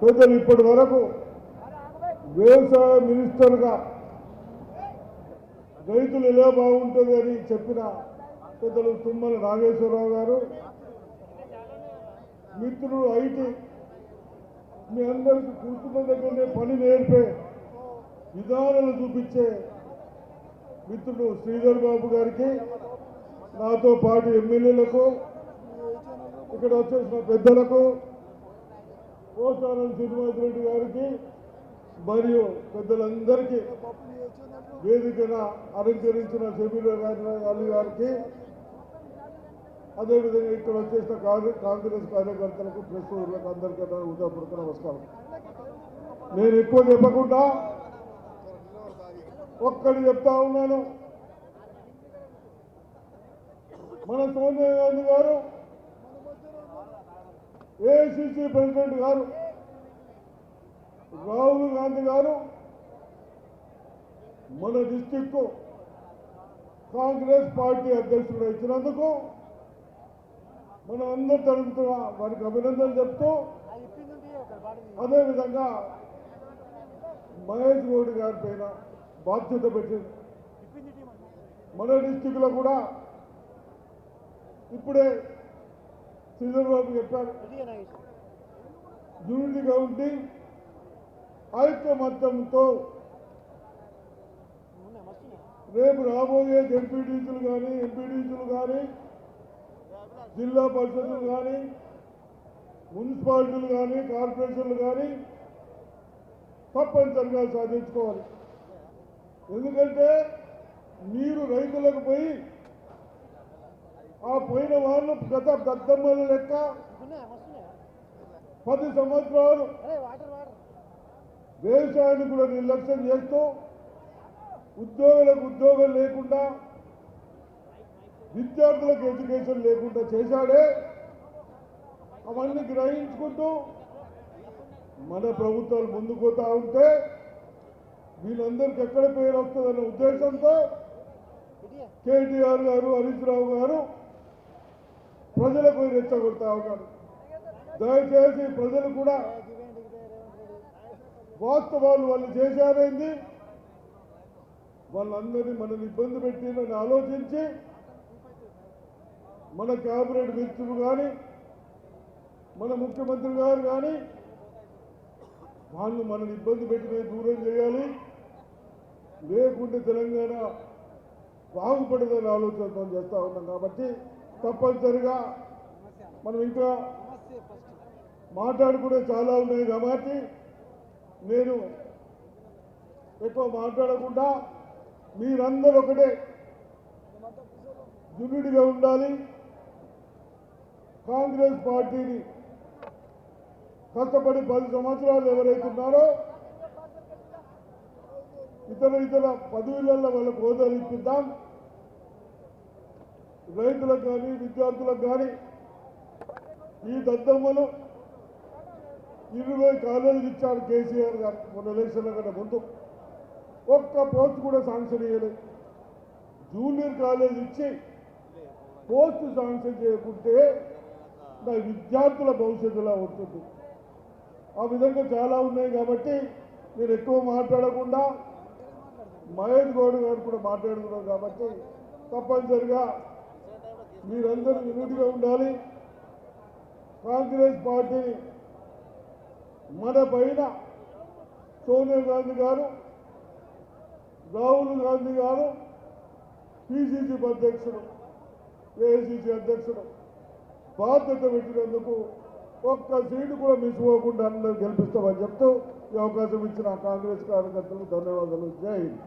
ప్రజలు ఇప్పటి వరకు వ్యవసాయ మినిస్టర్గా రైతులు ఎలా బాగుంటుంది అని చెప్పిన పెద్దలు తుమ్మల నాగేశ్వరరావు గారు మిత్రుడు ఐటీ మీ అందరికీ కూర్చున్న దగ్గరనే పని నేర్పే విధానాలు చూపించే మిత్రుడు శ్రీధర్ బాబు గారికి నాతో పాటు ఎమ్మెల్యేలకు ఇక్కడ వచ్చేసిన పెద్దలకు పోచారం శ్రీనివాస్ రెడ్డి గారికి మరియు పెద్దలందరికీ వేదికన అలంకరించిన షబీర్ అల్లి గారికి అదేవిధంగా ఇక్కడ వచ్చేసిన కాంగ్రెస్ కాంగ్రెస్ కార్యకర్తలకు ప్రెస్ ఊర్లకు అందరికీ ఉదయపూర్వక నమస్కారం. నేను ఎక్కువ చెప్పకుండా ఒక్కటి చెప్తా ఉన్నాను. మన సోనియా గాంధీ గారు ఏఐసిసి ప్రెసిడెంట్ గారు రాహుల్ గాంధీ గారు మన డిస్టిక్ కాంగ్రెస్ పార్టీ అధ్యక్షుడు ఇచ్చినందుకు మనం అందరూ తరపున వారికి అభినందనలు చెప్తూ అదేవిధంగా మహేష్ గౌడ్ గారి పైన బాధ్యత పెట్టింది మన డిస్టిక్లో కూడా ఇప్పుడే శ్రీధర్ బాబు చెప్పారు యూనిటీగా ఉండి ఐక్యమత్యంతో రేపు రాబోయే ఎంపీడీసీలు కానీ ఎంపీడీసీలు కానీ జిల్లా పరిషత్లు కానీ మున్సిపాలిటీలు కానీ కార్పొరేషన్లు కానీ తప్పనిసరిగా సాధించుకోవాలి. ఎందుకంటే మీరు రైతులకు పోయి ఆ పోయిన వాళ్ళు గత దద్దమ్మల లెక్క పది సంవత్సరాలు వ్యవసాయాన్ని కూడా నిర్లక్ష్యం చేస్తూ ఉద్యోగులకు ఉద్యోగం లేకుండా విద్యార్థులకు ఎడ్యుకేషన్ లేకుండా చేశాడే అవన్నీ గ్రహించుకుంటూ మన ప్రభుత్వాలు ముందుకు పోతా ఉంటే వీళ్ళందరికీ ఎక్కడ పేరు వస్తుందనే ఉద్దేశంతో కేటీఆర్ గారు హరీష్ రావు గారు ప్రజలకు రెచ్చగొడతా అవకాశం దయచేసి ప్రజలు కూడా వాస్తవాలు వాళ్ళు చేశారైంది? వాళ్ళందరినీ మనల్ని ఇబ్బంది పెట్టిందని ఆలోచించి మన క్యాబినెట్ మిత్రులు కానీ మన ముఖ్యమంత్రి గారు కానీ వాళ్ళు మనల్ని ఇబ్బంది పెట్టిన దూరం చేయాలి. లేకుంటే తెలంగాణ బాగుపడదని ఆలోచనతో చేస్తూ ఉన్నాం కాబట్టి తప్పనిసరిగా మనం ఇంకా మాట్లాడుకునే చాలా ఉన్నాయి కాబట్టి నేను ఎక్కువ మాట్లాడకుండా మీరందరూ ఒకటే యూనిట్గా ఉండాలి. కాంగ్రెస్ పార్టీని కష్టపడి పది సంవత్సరాలు ఎవరైతే ఉన్నారో ఇతర ఇతర పదవులలో వాళ్ళకు హోదాలు ఇప్పిద్దాం. రైతులకు కానీ విద్యార్థులకు కానీ ఈ దద్దమ్మలు ఇరవై కాలేజీలు ఇచ్చారు కేసీఆర్ గారు మొన్న ఎలక్షన్ల కంటే ముందు. ఒక్క పోస్ట్ కూడా శాంక్షన్ చేయలేదు జూనియర్ కాలేజ్ ఇచ్చి పోస్ట్ శాంక్షన్ చేయకుంటే నా విద్యార్థుల భవిష్యత్తులో ఉంటుంది. ఆ విధంగా చాలా ఉన్నాయి కాబట్టి నేను ఎక్కువ మాట్లాడకుండా మహేష్ గౌడ్ గారు కూడా మాట్లాడుతున్నారు కాబట్టి తప్పనిసరిగా మీరందరూ యూనిట్గా ఉండాలి. కాంగ్రెస్ పార్టీని మన పైన సోనియా గాంధీ గారు రాహుల్ గాంధీ గారు పిసిసి అధ్యక్షుడు ఏఐసిసి అధ్యక్షుడు బాధ్యత పెట్టినందుకు ఒక్క సీటు కూడా మిస్ అవ్వకుండా అందరూ గెలిపిస్తామని చెప్తూ ఈ అవకాశం ఇచ్చిన కాంగ్రెస్ కార్యకర్తలకు ధన్యవాదాలు. జై హింద్.